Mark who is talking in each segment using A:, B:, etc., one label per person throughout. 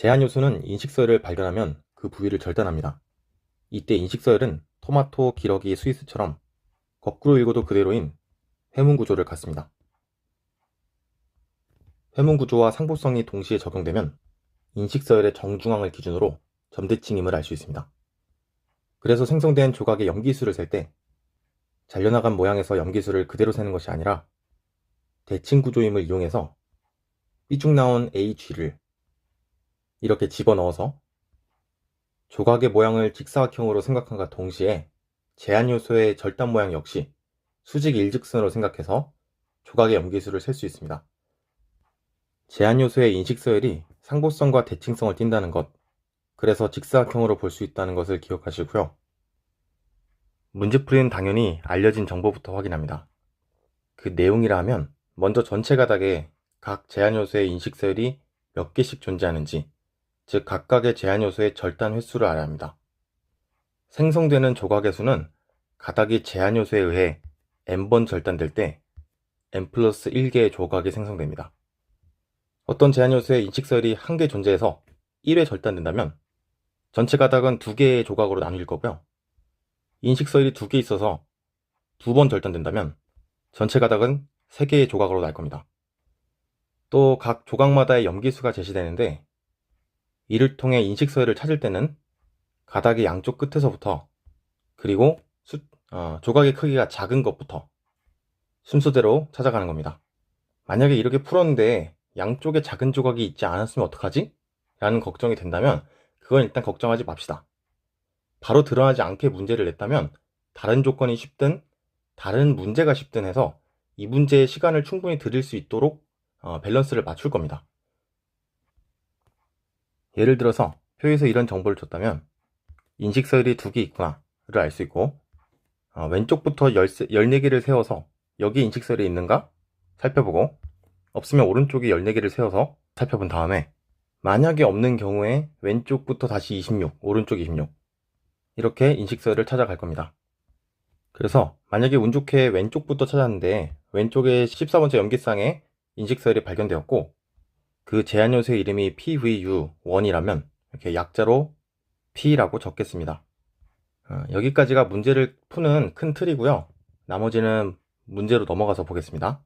A: 제한 요소는 인식서열을 발견하면 그 부위를 절단합니다. 이때 인식서열은 토마토, 기러기, 스위스처럼 거꾸로 읽어도 그대로인 회문 구조를 갖습니다. 회문 구조와 상보성이 동시에 적용되면 인식서열의 정중앙을 기준으로 점대칭임을 알 수 있습니다. 그래서 생성된 조각의 염기수를 셀 때 잘려나간 모양에서 염기수를 그대로 세는 것이 아니라 대칭 구조임을 이용해서 삐죽 나온 AG를 이렇게 집어넣어서 조각의 모양을 직사각형으로 생각함과 동시에 제한 요소의 절단 모양 역시 수직 일직선으로 생각해서 조각의 염기수를 셀 수 있습니다. 제한 요소의 인식 서열이 상보성과 대칭성을 띈다는 것, 그래서 직사각형으로 볼 수 있다는 것을 기억하시고요. 문제풀이는 당연히 알려진 정보부터 확인합니다. 그 내용이라 하면 먼저 전체 가닥에 각 제한 요소의 인식 서열이 몇 개씩 존재하는지, 즉 각각의 제한 요소의 절단 횟수를 알아야 합니다. 생성되는 조각의 수는 가닥이 제한 요소에 의해 n번 절단될 때 n 플러스 1개의 조각이 생성됩니다. 어떤 제한 요소의 인식서열이 한 개 존재해서 1회 절단된다면 전체 가닥은 두 개의 조각으로 나뉠 거고요. 인식서열이 두 개 있어서 두 번 절단된다면 전체 가닥은 세 개의 조각으로 날 겁니다. 또 각 조각마다의 염기수가 제시되는데 이를 통해 인식서열을 찾을 때는 가닥의 양쪽 끝에서부터 그리고 수, 어, 조각의 크기가 작은 것부터 순서대로 찾아가는 겁니다. 만약에 이렇게 풀었는데 양쪽에 작은 조각이 있지 않았으면 어떡하지? 라는 걱정이 된다면 그건 일단 걱정하지 맙시다. 바로 드러나지 않게 문제를 냈다면 다른 조건이 쉽든 다른 문제가 쉽든 해서 이 문제에 시간을 충분히 들일 수 있도록 어, 밸런스를 맞출 겁니다. 예를 들어서 표에서 이런 정보를 줬다면 인식서열이 두 개 있구나 를 알 수 있고 어, 왼쪽부터 14개를 세워서 여기 인식서열이 있는가 살펴보고 없으면 오른쪽에 14개를 세워서 살펴본 다음에 만약에 없는 경우에 왼쪽부터 다시 26, 오른쪽 26 이렇게 인식서열을 찾아갈 겁니다. 그래서 만약에 운 좋게 왼쪽부터 찾았는데 왼쪽에 14번째 염기쌍에 인식서열이 발견되었고 그 제한 요소의 이름이 PVU1이라면 이렇게 약자로 P라고 적겠습니다. 어, 여기까지가 문제를 푸는 큰 틀이고요. 나머지는 문제로 넘어가서 보겠습니다.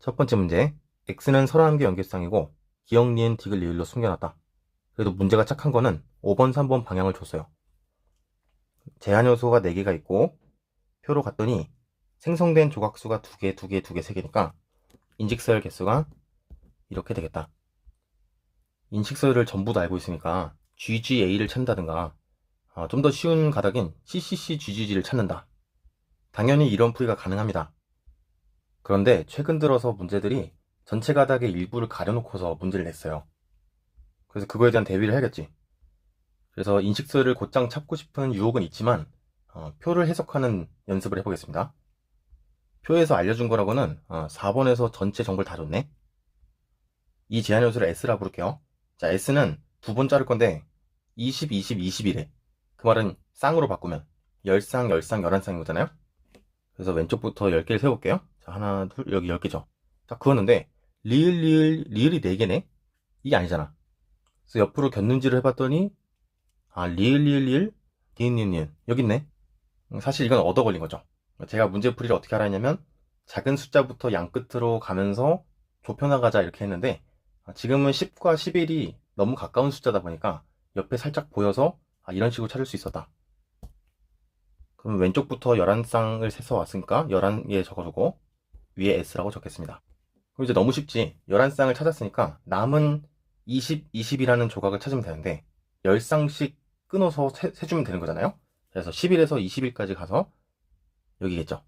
A: 첫 번째 문제. X는 31개 연결상이고 기억, 니은, 디귿, 리을로 숨겨놨다. 그래도 문제가 착한 거는 5번, 3번 방향을 줬어요. 제한 요소가 4개가 있고 표로 갔더니 생성된 조각수가 2개, 2개, 2개, 3개니까 인식서열 개수가 이렇게 되겠다. 인식 서열을 전부 다 알고 있으니까 GGA를 찾는다든가 아, 좀 더 쉬운 가닥인 CCC GGG를 찾는다. 당연히 이런 풀이가 가능합니다. 그런데 최근 들어서 문제들이 전체 가닥의 일부를 가려놓고서 문제를 냈어요. 그래서 그거에 대한 대비를 해야겠지. 그래서 인식서를 곧장 찾고 싶은 유혹은 있지만 어, 표를 해석하는 연습을 해보겠습니다. 표에서 알려준 거라고는 어, 4번에서 전체 정보를 다 줬네. 이 제한 요소를 S라 부를게요. 자, S는 두 번 자를 건데 20, 20, 21에 그 말은 쌍으로 바꾸면 10쌍, 10쌍, 11쌍인 거잖아요. 그래서 왼쪽부터 10개를 세볼게요. 자, 하나, 둘, 여기 10개죠. 자, 그었는데 리을, 리을, 리을이 4개네? 이게 아니잖아. 그래서 옆으로 겼는지를 해봤더니 아, 리을, 리을, 리을, 니은, 니은, 니은. 여기 있네. 사실 이건 얻어 걸린 거죠. 제가 문제풀이를 어떻게 하라 했냐면 작은 숫자부터 양 끝으로 가면서 좁혀나가자 이렇게 했는데 지금은 10과 11이 너무 가까운 숫자다 보니까 옆에 살짝 보여서 아, 이런 식으로 찾을 수 있었다. 그럼 왼쪽부터 11쌍을 세서 왔으니까 11개 적어두고 위에 S라고 적겠습니다. 그럼 이제 너무 쉽지. 11쌍을 찾았으니까 남은 20, 20이라는 조각을 찾으면 되는데 10쌍씩 끊어서 세, 세주면 되는 거잖아요. 그래서 11에서 21까지 가서 여기겠죠.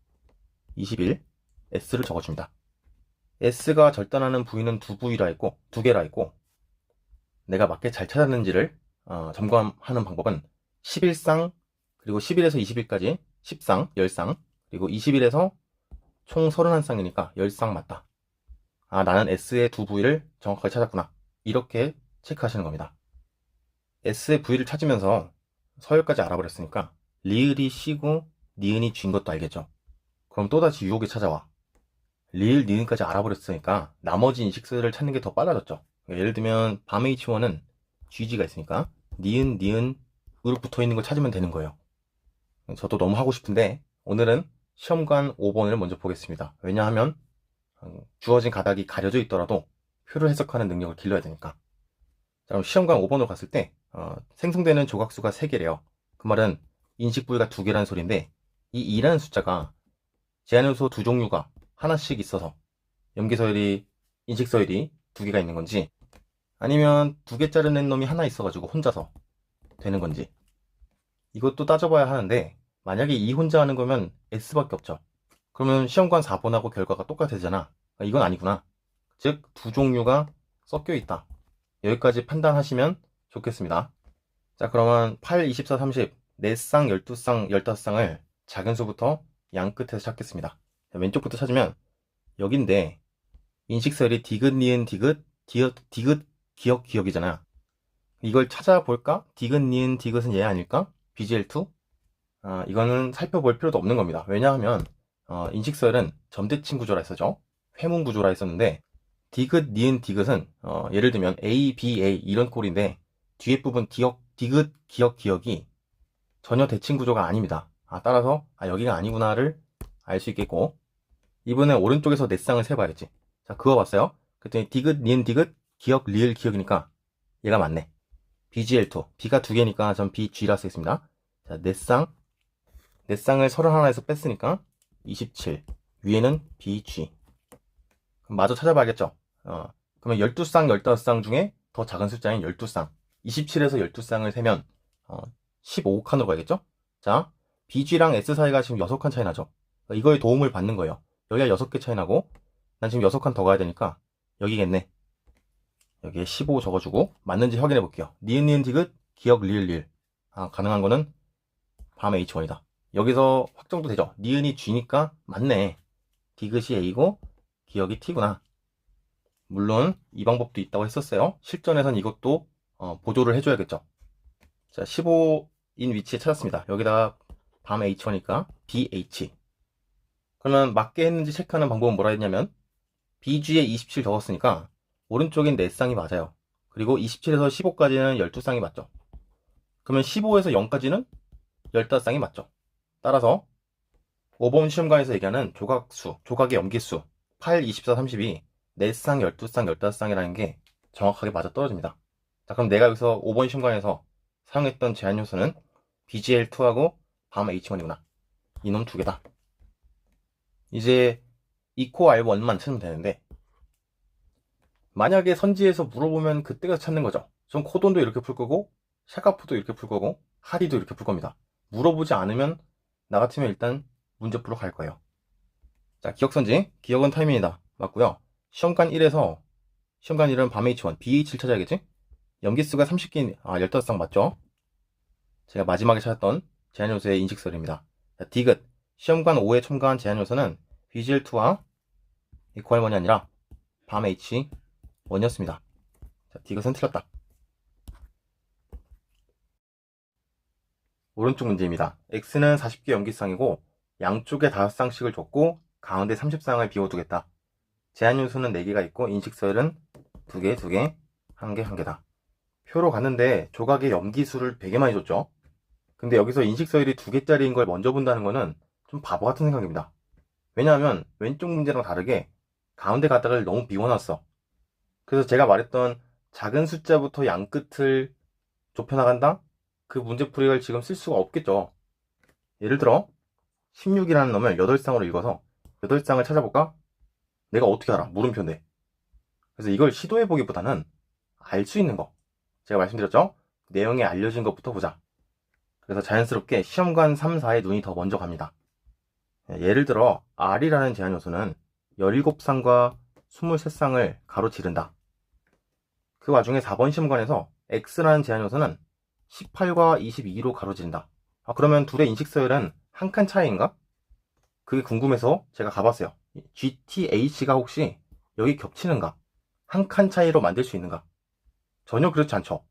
A: 21 S를 적어줍니다. S가 절단하는 부위는 두 부위라 있고 두 개라 있고 내가 맞게 잘 찾았는지를 어, 점검하는 방법은 11쌍 그리고 11에서 20일까지 10쌍, 10쌍 그리고 21에서 총 31쌍이니까 10쌍 맞다. 아 나는 S의 두 부위를 정확하게 찾았구나. 이렇게 체크하시는 겁니다. S의 부위를 찾으면서 서열까지 알아버렸으니까 리을이 C고 니은이 G인 것도 알겠죠. 그럼 또다시 유혹이 찾아와. 리을, 니은까지 알아버렸으니까 나머지 인식수를 찾는 게 더 빨라졌죠. 예를 들면 밤 H1은 GG가 있으니까 니은 니은 으로 붙어 있는 걸 찾으면 되는 거예요. 저도 너무 하고 싶은데 오늘은 시험관 5번을 먼저 보겠습니다. 왜냐하면 어, 주어진 가닥이 가려져 있더라도 표를 해석하는 능력을 길러야 되니까. 자, 그럼 시험관 5번으로 갔을 때 어, 생성되는 조각수가 3개래요. 그 말은 인식 부위가 2개라는 소리인데 이 2라는 숫자가 제한 요소 두 종류가 하나씩 있어서 염기서열이 인식서열이 두 개가 있는 건지 아니면 두 개 자르는 놈이 하나 있어가지고 혼자서 되는 건지 이것도 따져봐야 하는데 만약에 이 혼자 하는 거면 S밖에 없죠. 그러면 시험관 4번하고 결과가 똑같아지잖아. 아, 이건 아니구나. 즉 두 종류가 섞여 있다. 여기까지 판단하시면 좋겠습니다. 자 그러면 8, 24, 30 4쌍, 12쌍, 15쌍을 작은 수부터 양 끝에서 찾겠습니다. 자, 왼쪽부터 찾으면 여긴데 인식설이 디귿, 니은, 디귿, 디귿, 디귿, 기억, 기억이잖아. 이걸 찾아볼까? 디귿, 니은, 디귿은 얘 아닐까? BGL2? 아, 이거는 살펴볼 필요도 없는 겁니다. 왜냐하면 어, 인식설은 점대칭 구조라 했었죠. 회문 구조라 했었는데 디귿, 니은, 디귿은 어, 예를 들면 A, B, A 이런 꼴인데 뒤에 부분 기억, 디귿, 기억, 기억이 전혀 대칭 구조가 아닙니다. 아, 따라서 아, 여기가 아니구나를 알 수 있겠고 이번엔 오른쪽에서 네 쌍을 세봐야지. 자, 그거 봤어요? 그랬더니 디귿, 니은, 디귿, 기억, 리을, 기억이니까 얘가 맞네. BGL2. B가 두 개니까 전 BG라 쓰겠습니다. 자. 네 쌍을 31에서 뺐으니까 27. 위에는 BG. 그럼 마저 찾아봐야겠죠? 어, 그러면 12쌍, 15쌍 중에 더 작은 숫자인 12쌍. 27에서 12쌍을 세면 어, 15칸으로 가야겠죠? 자, BG랑 S 사이가 지금 6칸 차이 나죠? 이거에 도움을 받는 거예요. 여기가 6개 차이 나고 난 지금 6칸 더 가야 되니까 여기겠네. 여기에 15 적어주고 맞는지 확인해 볼게요. 니은 니은 디귿 기억 리을 리을 아 가능한 거는 밤 H1이다. 여기서 확정도 되죠. 니은이 G니까 맞네. 디귿이 A고 기억이 T구나. 물론 이 방법도 있다고 했었어요. 실전에선 이것도 어, 보조를 해줘야겠죠. 자 15인 위치에 찾았습니다. 여기다가 밤 H1이니까 BH 그러면 맞게 했는지 체크하는 방법은 뭐라 했냐면 BG에 27 적었으니까 오른쪽엔 4쌍이 맞아요. 그리고 27에서 15까지는 12쌍이 맞죠. 그러면 15에서 0까지는 15쌍이 맞죠. 따라서 5번 시험관에서 얘기하는 조각수, 조각의 염기수 8, 24, 32 4쌍, 12쌍, 15쌍이라는 게 정확하게 맞아 떨어집니다. 자, 그럼 내가 여기서 5번 시험관에서 사용했던 제한 요소는 BGL2하고 밤 H1이구나. 이놈 두 개다. 이제 이코 R1만 찾으면 되는데 만약에 선지에서 물어보면 그때가 찾는 거죠. 전 코돈도 이렇게 풀 거고 샤카프도 이렇게 풀 거고 하리도 이렇게 풀 겁니다. 물어보지 않으면 나 같으면 일단 문제 풀러 갈 거예요. 자, 기억선지. 기억은 타이밍이다. 맞고요. 시험관 1에서 시험관 1은 밤 H1, BH를 찾아야겠지? 염기수가 30개, 아, 15쌍 맞죠? 제가 마지막에 찾았던 제한요소의 인식설입니다. 자, 디귿. 시험관 5에 첨가한 제한 요소는 BGL2와 이코알원이 아니라 밤 H1이었습니다. 자, 디귿은 틀렸다. 오른쪽 문제입니다. X는 40개 염기쌍이고 양쪽에 5쌍씩을 줬고 가운데 30쌍을 비워두겠다. 제한 요소는 4개가 있고 인식서열은 2개, 2개, 1개, 1개다. 표로 갔는데 조각의 염기수를 되게 많이 줬죠. 근데 여기서 인식서열이 2개짜리인 걸 먼저 본다는 거는 좀 바보 같은 생각입니다. 왜냐하면 왼쪽 문제랑 다르게 가운데 가닥을 너무 비워놨어. 그래서 제가 말했던 작은 숫자부터 양 끝을 좁혀나간다? 그 문제풀이를 지금 쓸 수가 없겠죠. 예를 들어 16이라는 놈을 8쌍으로 읽어서 8쌍을 찾아볼까? 내가 어떻게 알아? 물음표인데. 그래서 이걸 시도해보기보다는 알 수 있는 거. 제가 말씀드렸죠? 내용이 알려진 것부터 보자. 그래서 자연스럽게 시험관 3, 4에 눈이 더 먼저 갑니다. 예를 들어 R이라는 제한 요소는 17쌍과 23쌍을 가로지른다. 그 와중에 4번 시험관에서 X라는 제한 요소는 18과 22로 가로지른다. 아, 그러면 둘의 인식 서열은 한 칸 차이인가? 그게 궁금해서 제가 가봤어요. GTH가 혹시 여기 겹치는가? 한 칸 차이로 만들 수 있는가? 전혀 그렇지 않죠.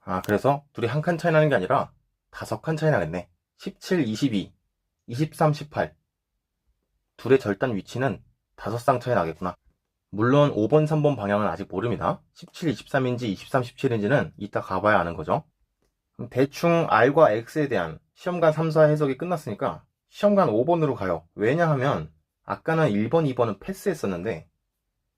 A: 아, 그래서 둘이 한 칸 차이 나는 게 아니라 다섯 칸 차이 나겠네. 17, 22, 23, 18. 둘의 절단 위치는 다섯 쌍 차이 나겠구나. 물론 5번, 3번 방향은 아직 모릅니다. 17, 23인지 23, 17인지는 이따 가봐야 아는 거죠. 대충 R과 X에 대한 시험관 3, 4 해석이 끝났으니까 시험관 5번으로 가요. 왜냐하면 아까는 1번, 2번은 패스했었는데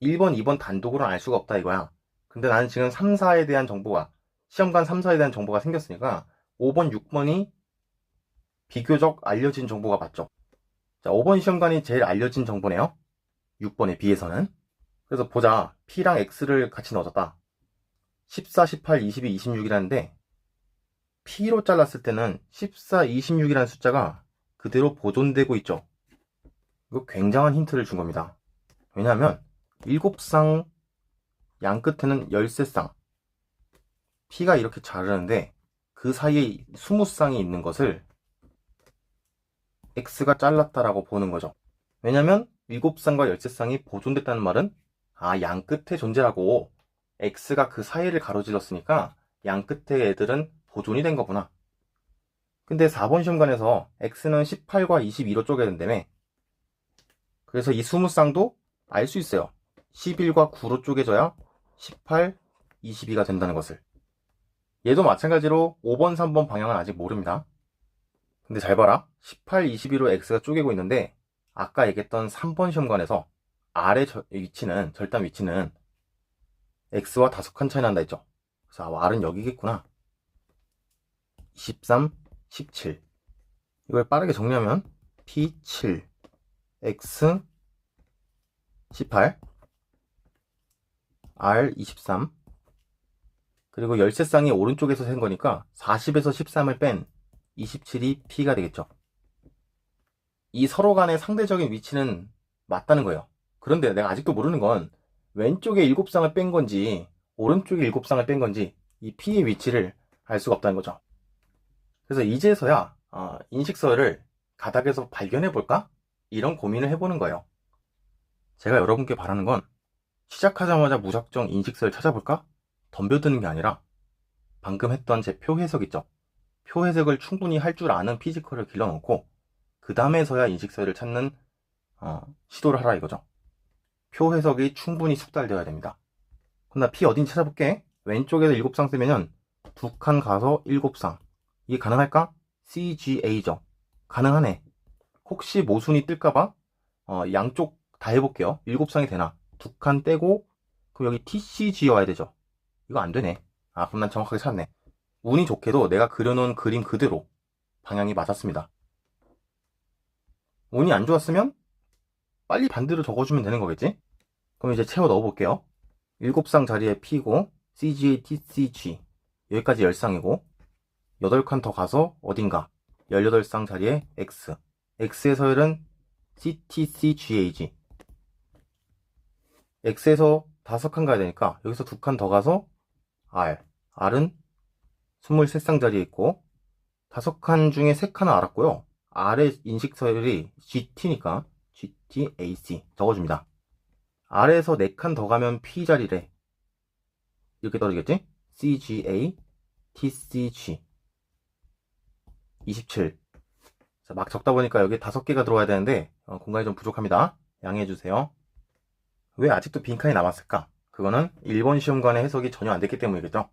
A: 1번, 2번 단독으로는 알 수가 없다 이거야. 근데 나는 지금 3, 4에 대한 정보가 시험관 3, 4에 대한 정보가 생겼으니까 5번, 6번이 비교적 알려진 정보가 맞죠. 자, 5번 시험관이 제일 알려진 정보네요. 6번에 비해서는. 그래서 보자. P랑 X를 같이 넣어줬다. 14, 18, 22, 26이라는데 P로 잘랐을 때는 14, 26이라는 숫자가 그대로 보존되고 있죠. 이거 굉장한 힌트를 준 겁니다. 왜냐하면 7쌍 양 끝에는 13쌍 P가 이렇게 자르는데 그 사이에 20쌍이 있는 것을 X가 잘랐다라고 보는 거죠. 왜냐면 7쌍과 13쌍이 보존됐다는 말은 아, 양 끝에 존재하고 X가 그 사이를 가로질렀으니까 양 끝에 애들은 보존이 된 거구나. 근데 4번 시험관에서 X는 18과 22로 쪼개된다며. 그래서 이 20쌍도 알 수 있어요. 11과 9로 쪼개져야 18, 22가 된다는 것을. 얘도 마찬가지로 5번, 3번 방향은 아직 모릅니다. 근데 잘 봐라. 18, 22로 X가 쪼개고 있는데 아까 얘기했던 3번 시험관에서 R의 저- 위치는 절단 위치는 X와 다섯 칸 차이 난다 했죠. 그래서 아, R은 여기겠구나. 23, 17. 이걸 빠르게 정리하면 P7, X 18, R 23. 그리고 열쇠쌍이 오른쪽에서 센 거니까 40에서 13을 뺀 27이 P가 되겠죠. 이 서로 간의 상대적인 위치는 맞다는 거예요. 그런데 내가 아직도 모르는 건 왼쪽에 7쌍을 뺀 건지 오른쪽에 7쌍을 뺀 건지 이 P의 위치를 알 수가 없다는 거죠. 그래서 이제서야 어, 인식서를 가닥에서 발견해 볼까? 이런 고민을 해보는 거예요. 제가 여러분께 바라는 건 시작하자마자 무작정 인식서를 찾아볼까? 덤벼드는 게 아니라 방금 했던 제 표 해석 있죠? 표 해석을 충분히 할 줄 아는 피지컬을 길러놓고 그 다음에서야 인식서를 찾는 어, 시도를 하라 이거죠. 표 해석이 충분히 숙달되어야 됩니다. 그럼 나 P 어딘지 찾아볼게. 왼쪽에서 7쌍 쓰면은 두 칸 가서 7쌍. 이게 가능할까? CGA죠. 가능하네. 혹시 모순이 뜰까봐 어, 양쪽 다 해볼게요. 7쌍이 되나? 두 칸 떼고 그럼 여기 TCG여야 되죠. 이거 안 되네. 아 그럼 난 정확하게 찾네. 운이 좋게도 내가 그려놓은 그림 그대로 방향이 맞았습니다. 운이 안 좋았으면 빨리 반대로 적어주면 되는 거겠지? 그럼 이제 채워 넣어볼게요. 7쌍 자리에 P고 CGA, TCG 여기까지 10쌍이고 8칸 더 가서 어딘가? 18쌍 자리에 X. X의 서열은 CTCGAG X에서 5칸 가야 되니까 여기서 2칸 더 가서 R. R은 23쌍 자리에 있고 5칸 중에 3칸은 알았고요 R의 인식 서열이 GT니까 GTAC 적어줍니다 R에서 4칸 더 가면 P 자리래 이렇게 떨어지겠지? CGA TCG 27. 자, 막 적다 보니까 여기 다섯 개가 들어와야 되는데 어, 공간이 좀 부족합니다. 양해해 주세요. 왜 아직도 빈칸이 남았을까? 그거는 1번 시험관의 해석이 전혀 안 됐기 때문이겠죠.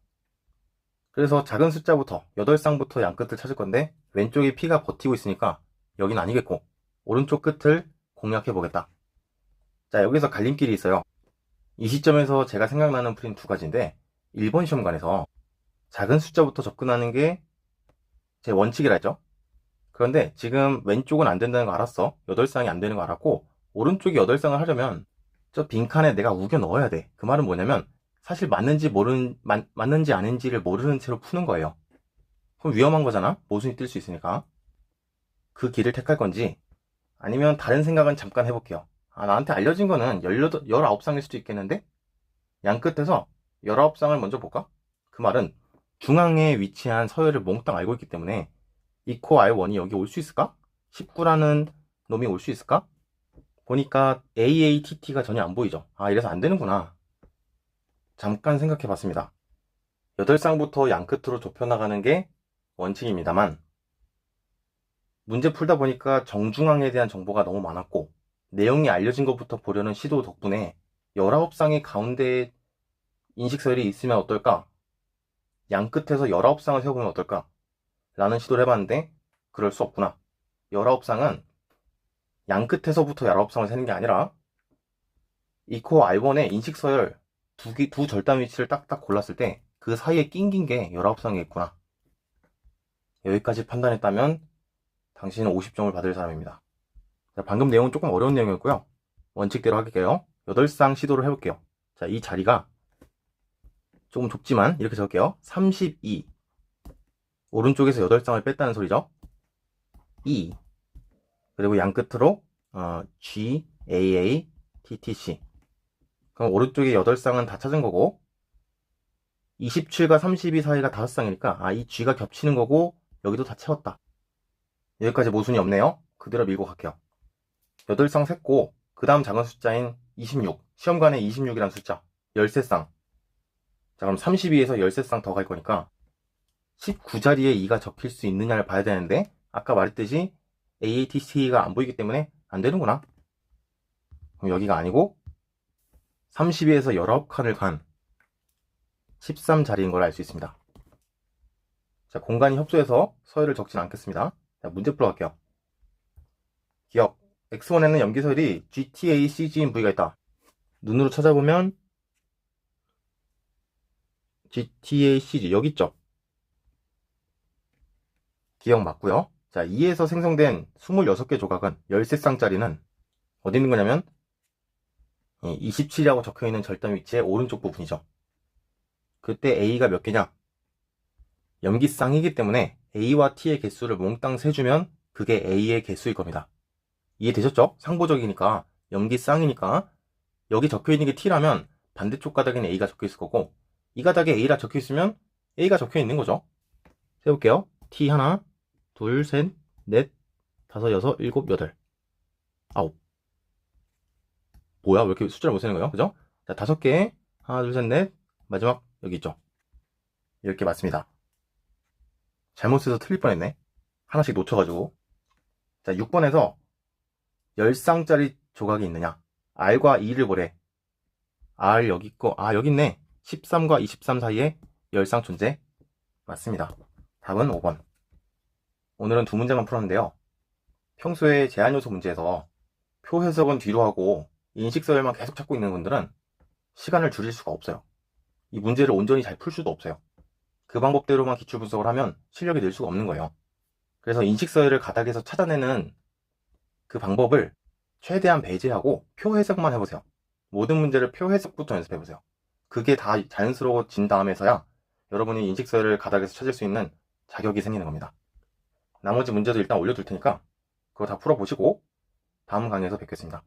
A: 그래서 작은 숫자부터 8쌍부터 양 끝을 찾을 건데 왼쪽에 P가 버티고 있으니까 여긴 아니겠고 오른쪽 끝을 공략해 보겠다. 자 여기서 갈림길이 있어요. 이 시점에서 제가 생각나는 프린 두 가지인데 1번 시험관에서 작은 숫자부터 접근하는 게 제 원칙이라 했죠. 그런데 지금 왼쪽은 안 된다는 거 알았어. 8쌍이 안 되는 거 알았고, 오른쪽이 8쌍을 하려면 저 빈칸에 내가 우겨 넣어야 돼. 그 말은 뭐냐면, 사실 맞는지 모르는, 맞, 맞는지 아닌지를 모르는 채로 푸는 거예요. 그럼 위험한 거잖아? 모순이 뜰 수 있으니까. 그 길을 택할 건지, 아니면 다른 생각은 잠깐 해볼게요. 아, 나한테 알려진 거는 18, 19쌍일 수도 있겠는데? 양 끝에서 19쌍을 먼저 볼까? 그 말은 중앙에 위치한 서열을 몽땅 알고 있기 때문에 이코 R1이 여기 올 수 있을까? 19라는 놈이 올 수 있을까? 보니까 AATT가 전혀 안 보이죠. 아, 이래서 안 되는구나. 잠깐 생각해 봤습니다. 8쌍부터 양 끝으로 좁혀나가는 게 원칙입니다만, 문제 풀다 보니까 정중앙에 대한 정보가 너무 많았고, 내용이 알려진 것부터 보려는 시도 덕분에 19쌍의 가운데에 인식서열이 있으면 어떨까? 양 끝에서 19쌍을 세워보면 어떨까? 라는 시도를 해봤는데 그럴 수 없구나. 19쌍은 양 끝에서부터 19쌍을 세는 게 아니라 이 코어 R1의 인식서열 두, 개, 두 절단 위치를 딱딱 골랐을 때 그 사이에 낑긴 게 19쌍이 있구나. 여기까지 판단했다면 당신은 50점을 받을 사람입니다. 자, 방금 내용은 조금 어려운 내용이었고요. 원칙대로 할게요. 8쌍 시도를 해볼게요. 자, 이 자리가 조금 좁지만 이렇게 적을게요. 32. 오른쪽에서 8쌍을 뺐다는 소리죠. 2. 그리고 양 끝으로 어, G, AA, TTC. 그럼 오른쪽에 8쌍은 다 찾은 거고 27과 32 사이가 5쌍이니까 아, 이 G가 겹치는 거고 여기도 다 채웠다. 여기까지 모순이 없네요. 그대로 밀고 갈게요. 8쌍 샜고 그 다음 작은 숫자인 26. 시험관에 26이라는 숫자. 13쌍. 자 그럼 32에서 13쌍 더 갈 거니까 19자리에 2가 적힐 수 있느냐를 봐야 되는데 아까 말했듯이 AATC가 안 보이기 때문에 안 되는구나. 그럼 여기가 아니고 32에서 19칸을 간 13자리인 걸 알 수 있습니다. 자, 공간이 협소해서 서열을 적진 않겠습니다. 자, 문제 풀어갈게요. 기억. X1에는 염기설이 GTA, CG인 부위가 있다. 눈으로 찾아보면 GTA, CG 여기 있죠? 기억 맞고요. 자, 2에서 생성된 26개 조각은 13쌍짜리는 어디 있는 거냐면 27이라고 적혀 있는 절단 위치의 오른쪽 부분이죠. 그때 A가 몇 개냐? 염기쌍이기 때문에 A와 T의 개수를 몽땅 세주면 그게 A의 개수일 겁니다. 이해되셨죠? 상보적이니까 염기쌍이니까 여기 적혀 있는 게 T라면 반대쪽 가닥에는 A가 적혀 있을 거고 이 가닥에 A라 적혀 있으면 A가 적혀 있는 거죠. 세볼게요. T 하나, 둘, 셋, 넷, 다섯, 여섯, 일곱, 여덟, 아홉. 뭐야? 왜 이렇게 숫자를 못 세는 거예요? 그죠? 자, 다섯 개, 하나, 둘, 셋, 넷, 마지막 여기 있죠. 이렇게 맞습니다. 잘못 써서 틀릴 뻔했네. 하나씩 놓쳐가지고. 자, 6번에서 10쌍짜리 조각이 있느냐? R과 2를 보래. R 여기 있고, 아, 여기 있네. 13과 23 사이에 10쌍 존재. 맞습니다. 답은 5번. 오늘은 두 문제만 풀었는데요. 평소에 제한요소 문제에서 표 해석은 뒤로 하고 인식서열만 계속 찾고 있는 분들은 시간을 줄일 수가 없어요. 이 문제를 온전히 잘 풀 수도 없어요. 그 방법대로만 기출 분석을 하면 실력이 늘 수가 없는 거예요. 그래서 인식서열을 가닥에서 찾아내는 그 방법을 최대한 배제하고 표 해석만 해보세요. 모든 문제를 표 해석부터 연습해보세요. 그게 다 자연스러워진 다음에서야 여러분이 인식서열을 가닥에서 찾을 수 있는 자격이 생기는 겁니다. 나머지 문제도 일단 올려둘 테니까 그거 다 풀어보시고 다음 강의에서 뵙겠습니다.